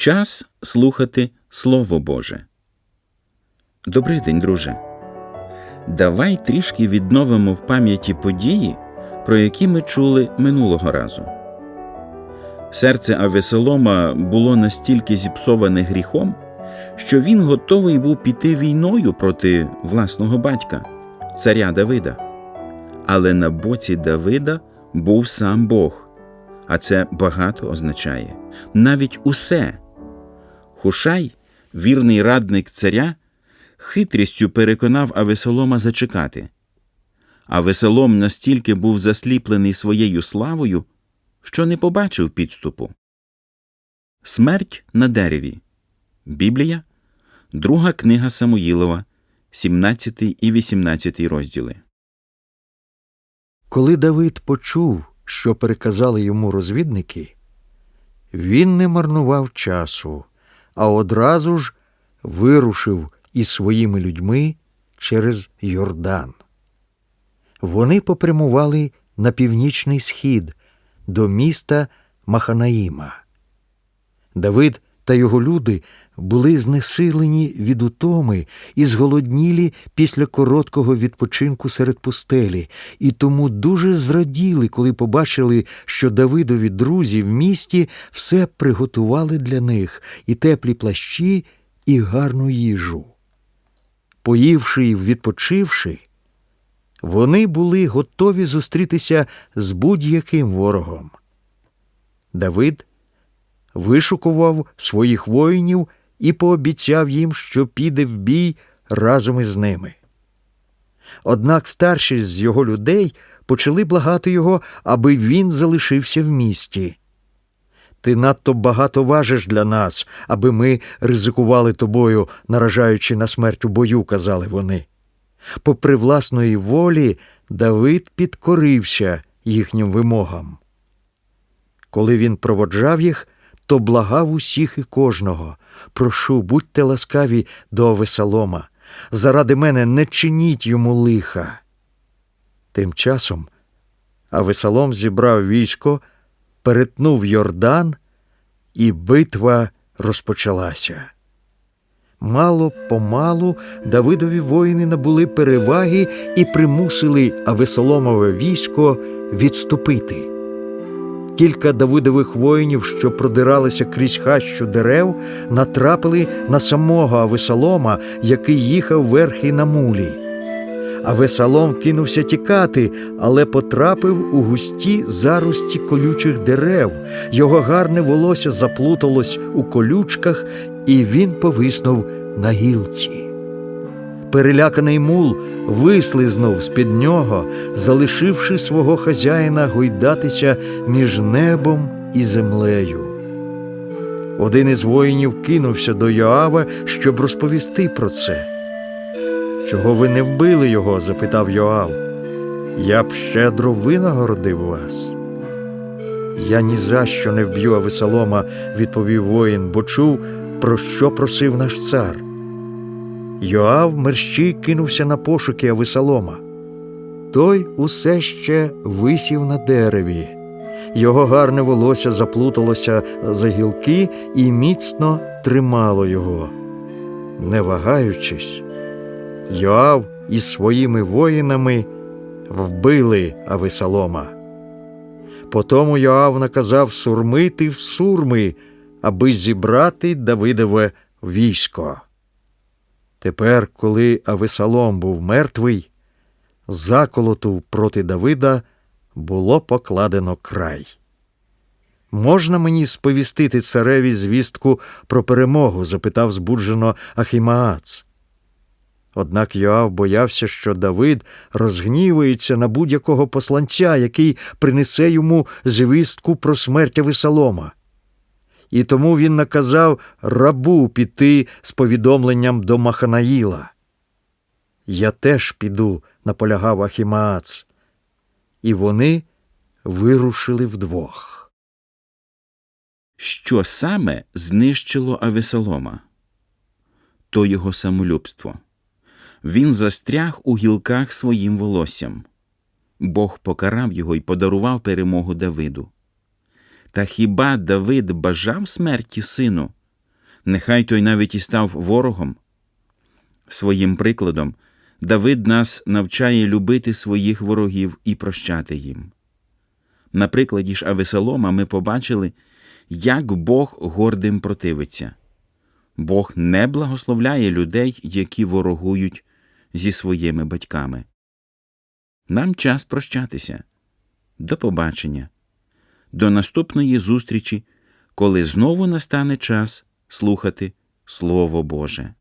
Час слухати Слово Боже. Добрий день, друже. Давай трішки відновимо в пам'яті події, про які ми чули минулого разу. Серце Авесолома було настільки зіпсоване гріхом, що він готовий був піти війною проти власного батька, царя Давида. Але на боці Давида був сам Бог, а це багато означає навіть усе. Хушай, вірний радник царя, хитрістю переконав Авесолома зачекати. А Веселом настільки був засліплений своєю славою, що не побачив підступу. Смерть на дереві. Біблія, друга книга Самуїлова, 17 і 18 розділи. Коли Давид почув, що переказали йому розвідники, він не марнував часу, а одразу ж вирушив із своїми людьми через Йордан. Вони попрямували на північний схід до міста Маханаїма. Давид та його люди були знесилені від утоми і зголоднілі після короткого відпочинку серед пустелі, і тому дуже зраділи, коли побачили, що Давидові друзі в місті все приготували для них і теплі плащі, і гарну їжу. Поївши і відпочивши, вони були готові зустрітися з будь-яким ворогом. Давид вишукував своїх воїнів і пообіцяв їм, що піде в бій разом із ними. Однак старші з його людей почали благати його, аби він залишився в місті. Ти надто багато важиш для нас, аби ми ризикували тобою, наражаючи на смерть у бою, казали вони. Попри власної волі, Давид підкорився їхнім вимогам. Коли він проводжав їх, то благав усіх і кожного. Прошу, будьте ласкаві до Авесолома. Заради мене не чиніть йому лиха. Тим часом Авесолом зібрав військо, перетнув Йордан, і битва розпочалася. Мало помалу Давидові воїни набули переваги і примусили Авесоломове військо відступити. Кілька Давидових воїнів, що продиралися крізь хащу дерев, натрапили на самого Авесолома, який їхав верхи на мулі. Авесолом кинувся тікати, але потрапив у густі зарості колючих дерев. Його гарне волосся заплуталось у колючках, і він повиснув на гілці. Переляканий мул вислизнув з-під нього, залишивши свого хазяїна гойдатися між небом і землею. Один із воїнів кинувся до Йоава, щоб розповісти про це. Чого ви не вбили його? запитав Йоав. Я б щедро винагородив вас. Я ні за що не вб'ю Авесолома, відповів воїн, бо чув, про що просив наш цар. Йоав мерщій кинувся на пошуки Авесолома. Той усе ще висів на дереві. Його гарне волосся заплуталося за гілки і міцно тримало його. Не вагаючись, Йоав із своїми воїнами вбили Авесолома. Потому Йоав наказав сурмити в сурми, аби зібрати Давидове військо. Тепер, коли Авесалом був мертвий, заколоту проти Давида було покладено край. Можна мені сповістити цареві звістку про перемогу? запитав збуджено Ахімаац. Однак Йоав боявся, що Давид розгнівається на будь-якого посланця, який принесе йому звістку про смерть Авесалома і тому він наказав рабу піти з повідомленням до Маханаїла. Я теж піду, наполягав Ахімаац. І вони вирушили вдвох. Що саме знищило Авесолома? То його самолюбство. Він застряг у гілках своїм волоссям. Бог покарав його і подарував перемогу Давиду. Та хіба Давид бажав смерті сину, нехай той навіть і став ворогом. Своїм прикладом Давид нас навчає любити своїх ворогів і прощати їм. На прикладі ж Авесолома ми побачили, як Бог гордим противиться. Бог не благословляє людей, які ворогують зі своїми батьками. Нам час прощатися. До побачення. До наступної зустрічі, коли знову настане час слухати Слово Боже.